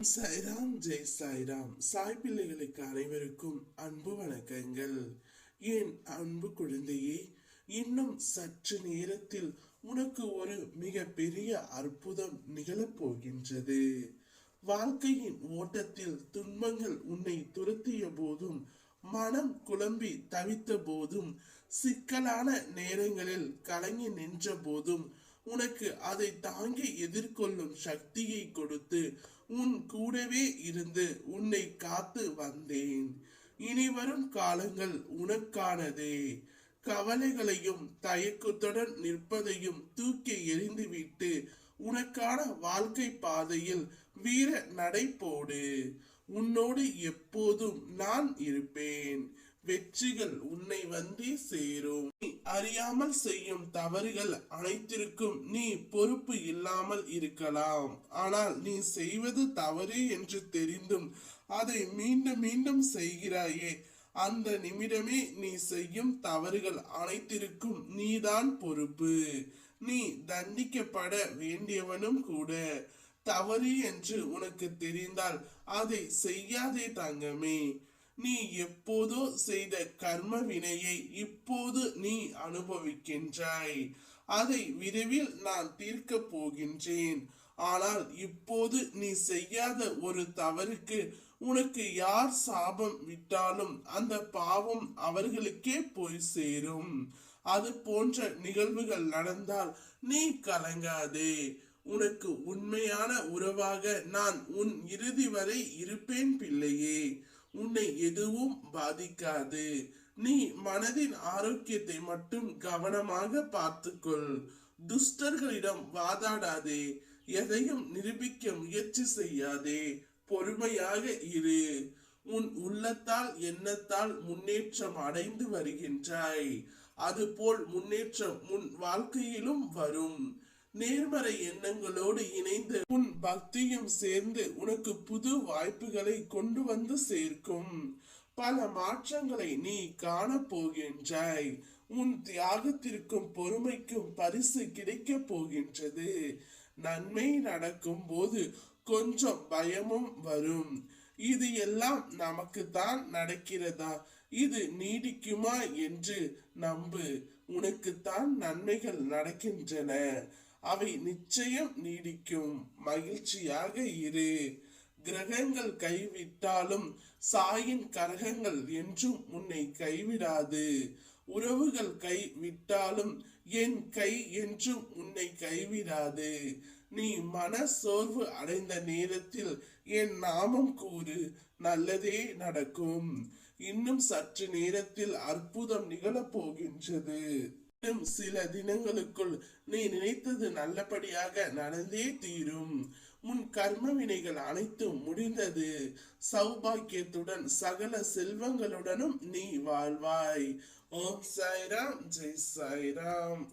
சாய்ராம் ஜெய் சாய்ராம் சாய் பிள்ளைகளுக்கு அனைவருக்கும் அன்பு வணக்கங்கள். என் அன்பு குழந்தையே இன்னும் சற்று நேரத்தில் உனக்கு ஒரு மிக பெரிய அற்புதம் நிகழப் போகின்றது வாழ்க்கையின் ஓட்டத்தில் துன்பங்கள் உன்னை துரத்திய போதும் மனம் குழம்பி தவித்த போதும் சிக்கலான நேரங்களில் கலங்கி நின்ற போதும் உனக்கு அதை தாங்கி எதிர்கொள்ளும் சக்தியை கொடுத்து உன் கூடவே இருந்து உன்னை காத்து வந்தேன். இனி வரும் காலங்கள் உனக்கானதே. கவலைகளையும் தயக்கத்துடன் நிற்பதையும் தூக்கி எறிந்துவிட்டு உனக்கான வாழ்க்கை பாதையில் வீர நடை போடு. உன்னோடு எப்போதும் நான் இருப்பேன். வெற்றிகள் உன்னை வந்தே சேரும். நீ அறியாமல் செய்யும் தவறுகள் அனைத்திற்கும் நீ பொறுப்பு இல்லாமல் இருக்கலாம். ஆனால் நீ செய்வது தவறு என்று தெரிந்தும் அதை மீண்டும் மீண்டும் செய்கிறாயே. அந்த நிமிடமே நீ செய்யும் தவறுகள் அனைத்திற்கும் நீதான் பொறுப்பு. நீ தண்டிக்கப்பட வேண்டியவனும் கூட. தவறு என்று உனக்கு தெரிந்தால் அதை செய்யாதே தங்கமே. நீ எப்போதோ செய்த கர்ம வினையை இப்போது நீ அனுபவிக்கின்றாய். அதை விரைவில் நான் தீர்க்கப் போகின்றேன். ஆனால் இப்போது நீ செய்யாத ஒரு தவறுக்கு உனக்கு யார் சாபம் விட்டாலும் அந்த பாவம் அவர்களுக்கே போய் சேரும். அது போன்ற நிகழ்வுகள் நடந்தால் நீ கலங்காதே. உனக்கு உண்மையான உறவாக நான் உன் இறுதி வரை இருப்பேன் பிள்ளையே. உன்னை எதுவும் பாதிக்காது. நீ மனதின் ஆரோக்கியத்தை மட்டும் கவனமாக பார்த்துக்கொள். துஷ்டர்களிடம் வாதாடாதே. எதையும் நிரூபிக்க முயற்சி செய்யாதே. பொறுமையாக இரு. உன் உள்ளத்தால் எண்ணத்தால் முன்னேற்றம் அடைந்து வருகின்றாய். அதுபோல் முன்னேற்றம் உன் வாழ்க்கையிலும் வரும். நேர்மறை எண்ணங்களோடு இணைந்து உன் பக்தியும் சேர்ந்து உனக்கு புது வாய்ப்புகளை கொண்டு வந்து சேர்க்கும். பல மாற்றங்களை நீ காண போகின்றாய். உன் தியாகத்திற்கும் பொறுமைக்கும் பரிசு கிடைக்க போகின்றது. நன்மை நடக்கும் போது கொஞ்சம் பயமும் வரும். இது எல்லாம் நமக்கு தான் நடக்கிறதா? இது நீடிக்குமா என்று நம்பு. உனக்குத்தான் நன்மைகள் நடக்கின்றன. அவை நிச்சயம் நீடிக்கும். மகிழ்ச்சியாக இரு. கிரகங்கள் கைவிட்டாலும் சாயின் கரகங்கள் என்றும் உன்னை கைவிடாது. உறவுகள் கை விட்டாலும் என் கை என்றும் உன்னை கைவிடாது. நீ மன சோர்வு அடைந்த நேரத்தில் என் நாமம் கூறு நல்லதே நடக்கும். இன்னும் சற்று நேரத்தில் அற்புதம் நிகழப் போகின்றது. இன்னும் சில தினங்களுக்குள் நீ நினைத்தது நல்லபடியாக நடந்தே தீரும். உன் கர்ம வினைகள் அனைத்தும் முடிந்தது. சௌபாக்கியத்துடன் சகல செல்வங்களுடனும் நீ வாழ்வாய். ஓம் சாய்ராம் ஜெய் சாய்ராம்.